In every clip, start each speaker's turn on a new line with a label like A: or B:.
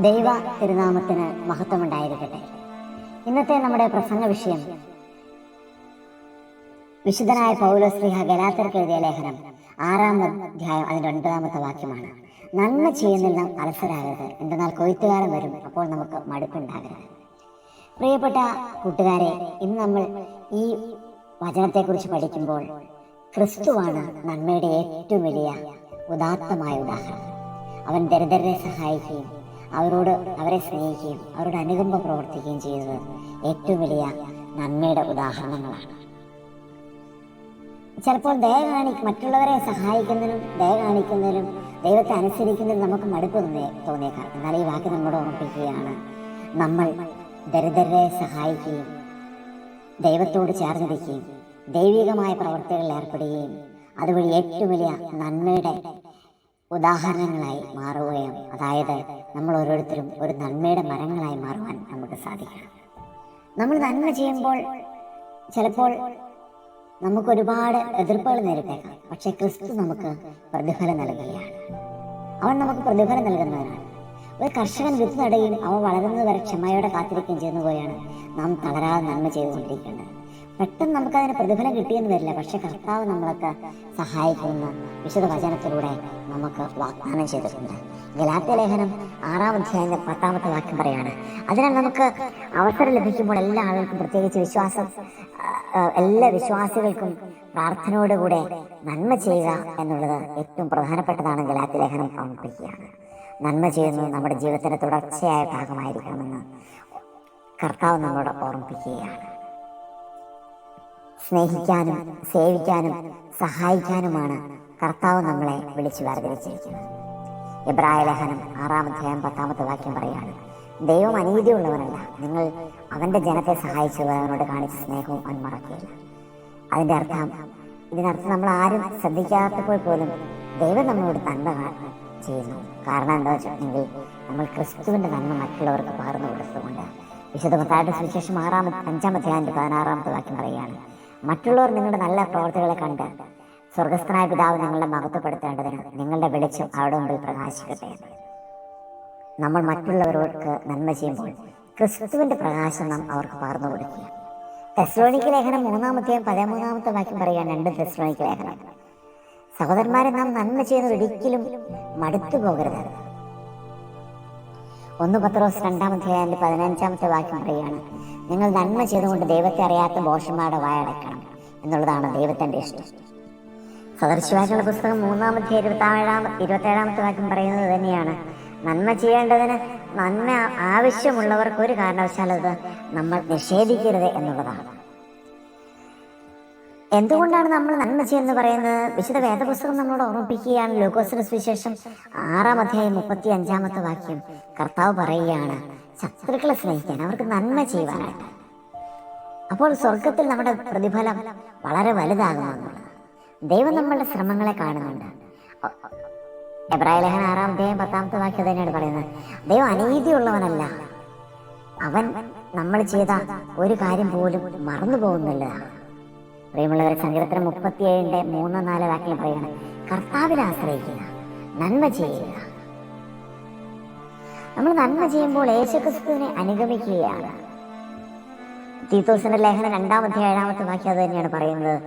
A: ദൈവ തിരുനാമത്തിന് മഹത്വമുണ്ടായിരിക്കട്ടെ. ഇന്നത്തെ നമ്മുടെ പ്രസംഗ വിഷയം വിശുദ്ധനായ പൗലോസ്ലിഹ ഗലാത്തർക്ക് എഴുതിയ ലേഖനം ആറാം അധ്യായം അതിന്റെ ഒൻപതാമത്തെ വാക്യമാണ്. നന്മ ചെയ്യുന്നില്ല അലസരാകരുത്. എന്തെന്നാൽ കൊയ്ത്തുകാലം വരും. അപ്പോൾ നമുക്ക് മടുപ്പുണ്ടാകരുത്. പ്രിയപ്പെട്ട കൂട്ടുകാരെ ഇന്ന് നമ്മൾ ഈ വചനത്തെക്കുറിച്ച് പഠിക്കുമ്പോൾ ക്രിസ്തുവാണ് നന്മയുടെ ഏറ്റവും വലിയ ഉദാത്തമായ ഉദാഹരണം. അവൻ ദരിദ്രരെ സഹായിക്കുകയും അവരോട് അവരെ സ്നേഹിക്കുകയും അവരോട് അനുകമ്പ പ്രവർത്തിക്കുകയും ചെയ്തത് ഏറ്റവും വലിയ നന്മയുടെ ഉദാഹരണങ്ങളാണ്. ചിലപ്പോൾ ദയ കാണി മറ്റുള്ളവരെ സഹായിക്കുന്നതിനും ദയ കാണിക്കുന്നതിനും ദൈവത്തെ അനുസരിക്കുന്നതിനും നമുക്ക് മടുപ്പ് തന്നെ തോന്നിയേക്കാം. എന്നാൽ ഈ വാക്ക് നമ്മോട് ഓർമ്മിപ്പിക്കുകയാണ്. നമ്മൾ ദരിദ്രരെ സഹായിക്കുകയും ദൈവത്തോട് ചേർന്നിരിക്കുകയും ദൈവികമായ പ്രവർത്തികളിൽ ഏർപ്പെടുകയും അതുവഴി ഏറ്റവും വലിയ നന്മയുടെ ഉദാഹരണങ്ങളായി മാറുകയും അതായത് നമ്മൾ ഓരോരുത്തരും ഒരു നന്മയുടെ മരങ്ങളായി മാറുവാൻ നമുക്ക് സാധിക്കണം. നമ്മൾ നന്മ ചെയ്യുമ്പോൾ ചിലപ്പോൾ നമുക്ക് ഒരുപാട് എതിർപ്പുകൾ നേരിട്ടേക്കാം. പക്ഷേ ക്രിസ്തു നമുക്ക് പ്രതിഫലം നൽകുകയാണ്. അവൻ നമുക്ക് പ്രതിഫലം നൽകുന്നവനാണ്. ഒരു കർഷകൻ വിത്ത് നടുകയും അവ വളരുന്നത് വരെ ക്ഷമയോടെ കാത്തിരിക്കുകയും ചെയ്യുന്ന പോലെയാണ് നാം തളരാതെ നന്മ ചെയ്തുകൊണ്ടിരിക്കേണ്ടത് പെട്ടെന്ന് നമുക്കതിന് പ്രതിഫലം കിട്ടിയെന്ന് വരില്ല. പക്ഷെ കർത്താവ് നമ്മളൊക്കെ സഹായിക്കുന്ന. വിശുദ്ധ വചനത്തിലൂടെ നമുക്ക് വാഗ്ദാനം ചെയ്തിട്ടുണ്ട്. ഗലാത്യ ലേഖനം ആറാം അധ്യായം പത്താമത്തെ വാക്യം പറയാണ്. അതിനാൽ നമുക്ക് അവസരം ലഭിക്കുമ്പോൾ എല്ലാ ആളുകൾക്കും പ്രത്യേകിച്ച് വിശ്വാസം എല്ലാ വിശ്വാസികൾക്കും പ്രാർത്ഥനയോടുകൂടെ നന്മ ചെയ്യുക എന്നുള്ളത് ഏറ്റവും പ്രധാനപ്പെട്ടതാണ് ഗലാത്തി ലേഖനം ഓർമ്മിപ്പിക്കുകയാണ് നന്മ ചെയ്യുന്നത് നമ്മുടെ ജീവിതത്തിന്റെ തുടർച്ചയായ ഭാഗമായിരിക്കണമെന്ന് കർത്താവ് നമ്മളോട് ഓർമ്മിപ്പിക്കുകയാണ്. സ്നേഹിക്കാനും സേവിക്കാനും സഹായിക്കാനുമാണ് കർത്താവ് നമ്മളെ വിളിച്ചു വേർതിരിച്ചിരിക്കുന്നത്. ഇബ്രാഹിം ലഹനം ആറാം അധ്യായം പത്താമത്തെ വാക്യം പറയുകയാണ് ദൈവം അനീതിയുള്ളവനല്ല. നിങ്ങൾ അവന്റെ ജനത്തെ സഹായിച്ചത് അവനോട് കാണിച്ച സ്നേഹവും അവൻ മറക്കുകയില്ല അതിന്റെ അർത്ഥം ഇതിനർത്ഥം നമ്മൾ ആരും ശ്രദ്ധിക്കാത്തപ്പോൾ പോലും ദൈവം നമ്മളോട് തന്നെ ചെയ്യുന്നു. കാരണം എന്താ വെച്ചിട്ടുണ്ടെങ്കിൽ നമ്മൾ ക്രിസ്തുവിന്റെ നന്മ മറ്റുള്ളവർക്ക് പകർന്നു കൊടുത്തുകൊണ്ട് വിശുദ്ധ മത്തായുടെ സുവിശേഷം ആറാമത്തെ അഞ്ചാമത്തെ ആൻഡ് പതിനാറാമത്തെ വാക്യം പറയുകയാണ്. മറ്റുള്ളവർ നിങ്ങളുടെ നല്ല പ്രവർത്തികളെ കണ്ട് സ്വർഗസ്ഥനായ പിതാവ് നിങ്ങളെ മഹത്വപ്പെടുത്തേണ്ടതിന് നിങ്ങളുടെ വെളിച്ചം അവിടെ മുമ്പിൽ പ്രകാശിക്കട്ടെ. നമ്മൾ മറ്റുള്ളവർക്ക് നന്മ ചെയ്യുമ്പോൾ ക്രിസ്തുവിന്റെ പ്രകാശം നാം അവർക്ക് പകർന്നു കൊടുക്കുക. തെസ്ലോണിക്ക് ലേഖനം മൂന്നാമത്തെയും പതിമൂന്നാമത്തെ വാക്യം പറയാൻ രണ്ട് തെസ്ലോണിക്ക് ലേഖനം. സഹോദരന്മാരെ നാം നന്മ ചെയ്യുന്നത് ഒരിക്കലും മടുത്തു പോകരുത്. ഒന്ന് പത്രോസ് രണ്ടാമധ്യായന്റെ പതിനഞ്ചാമത്തെ വാക്യം പറയുകയാണ് നിങ്ങൾ നന്മ ചെയ്തുകൊണ്ട് ദൈവത്തെ അറിയാത്ത ബോഷന്മാരുടെ വായടക്കണം എന്നുള്ളതാണ് ദൈവത്തിന്റെ ഇഷ്ടം. സദർശിവാക്യങ്ങളുടെ പുസ്തകം മൂന്നാമത്തെ ഇരുപത്തേഴാം ഇരുപത്തേഴാമത്തെ വാക്യം പറയുന്നത് തന്നെയാണ് നന്മ ചെയ്യേണ്ടതിന് നന്മ ആവശ്യമുള്ളവർക്ക് ഒരു കാരണവശാലത് നമ്മൾ നിഷേധിക്കരുത് എന്നുള്ളതാണ്. എന്തുകൊണ്ടാണ് നമ്മൾ നന്മ ചെയ്യുന്നത് പറയുന്നത്? വിശുദ്ധ വേദപുസ്തകം നമ്മളോട് ഓർമ്മിപ്പിക്കുകയാണ്. ലൂക്കോസിന്റെ സുവിശേഷം ആറാം അധ്യായം മുപ്പത്തി അഞ്ചാമത്തെ വാക്യം. കർത്താവ് പറയുകയാണ് ശത്രുക്കളെ സ്നേഹിക്കാൻ അവർക്ക് നന്മ ചെയ്യുവാനായിട്ട് അപ്പോൾ സ്വർഗത്തിൽ നമ്മുടെ പ്രതിഫലം വളരെ വലുതാകുമെന്നുള്ളത് ദൈവം നമ്മളുടെ ശ്രമങ്ങളെ കാണുന്നുണ്ട്. എബ്രാഹിം ലഹൻ ആറാം അധ്യായം പത്താമത്തെ വാക്യം തന്നെയാണ് പറയുന്നത്. ദൈവം അനീതിയുള്ളവനല്ല. അവൻ നമ്മൾ ചെയ്ത ഒരു കാര്യം പോലും മറന്നു പോകുന്നില്ലതാണ് പ്രിയമുള്ളവരെ സങ്കീർത്തനം മുപ്പത്തിയേഴിന്റെ മൂന്ന് നാല് വാക്യം പറയുന്നത് കർത്താവിൽ ആശ്രയിക്കുക നന്മ ചെയ്യുക. നമ്മൾ നന്മ ചെയ്യുമ്പോൾ യേശുക്രിസ്തുവിനെ അനുഗമിക്കുകയാണ്. തീത്തോസിന്റെ ലേഖനം രണ്ടാമത്തെ ഏഴാമത്തെ വാക്യം അത് തന്നെയാണ് പറയുന്നത്.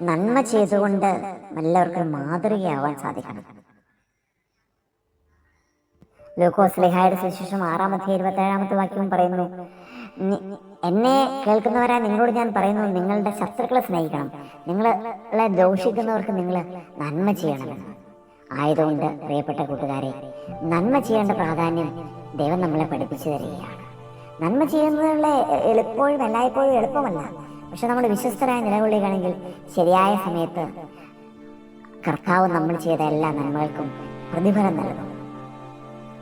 A: നന്മ ചെയ്തുകൊണ്ട് എല്ലാവർക്കും മാതൃകയാവാൻ സാധിക്കണം. ലൂക്കോസ് ലിഹായുടെ സുശേഷം ആറാമത്തെ ഇരുപത്തി ഏഴാമത്തെ വാക്യവും പറയുന്നു എന്നെ കേൾക്കുന്നവരാ നിങ്ങളോട് ഞാൻ പറയുന്നത് നിങ്ങളുടെ ശത്രുക്കളെ സ്നേഹിക്കണം. നിങ്ങളെ ദോഷിക്കുന്നവർക്ക് നിങ്ങൾ നന്മ ചെയ്യണം. ആയതുകൊണ്ട് പ്രിയപ്പെട്ട കൂട്ടുകാരെ നന്മ ചെയ്യേണ്ട പ്രാധാന്യം ദൈവം നമ്മളെ പഠിപ്പിച്ചു തരികയാണ്. നന്മ ചെയ്യുന്നതിനുള്ള എളുപ്പവും എല്ലായ്പ്പോഴും എളുപ്പമല്ല. പക്ഷെ നമ്മൾ വിശ്വസ്തരായ നിലകൊള്ളുകയാണെങ്കിൽ ശരിയായ സമയത്ത് കർത്താവ് നമ്മൾ ചെയ്ത എല്ലാ നന്മകൾക്കും പ്രതിഫലം നൽകും.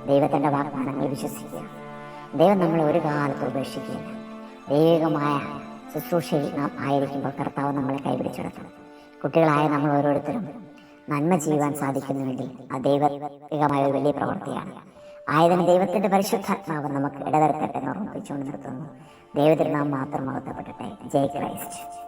A: ദൈവത്തിന്റെ വാഗ്ദാനങ്ങൾ വിശ്വസിക്കുക. ദൈവം നമ്മളെ ഒരു കാലത്ത് ഉപേക്ഷിക്കുകയില്ല. ദൈവികമായ ശുശ്രൂഷയിൽ നാം ആയിരിക്കുമ്പോൾ കർത്താവ് നമ്മളെ കൈപിടിച്ചെടുക്കണം. കുട്ടികളായ നമ്മൾ ഓരോരുത്തരും നന്മ ചെയ്യുവാൻ സാധിക്കുന്നുവെങ്കിൽ ആ ദൈവികമായ ഒരു വലിയ പ്രവൃത്തിയാണ്. ആയതിന് ദൈവത്തിന്റെ പരിശുദ്ധാത്മാവ് നമുക്ക് ഇടതരത്തെ എന്ന് ഓർമ്മിപ്പിച്ചുകൊണ്ട് നിർത്തുന്നു. ദൈവത്തിൽ നാം മാത്രം മഹത്വപ്പെട്ടെ ജയ് ക്രൈസ്റ്റ്.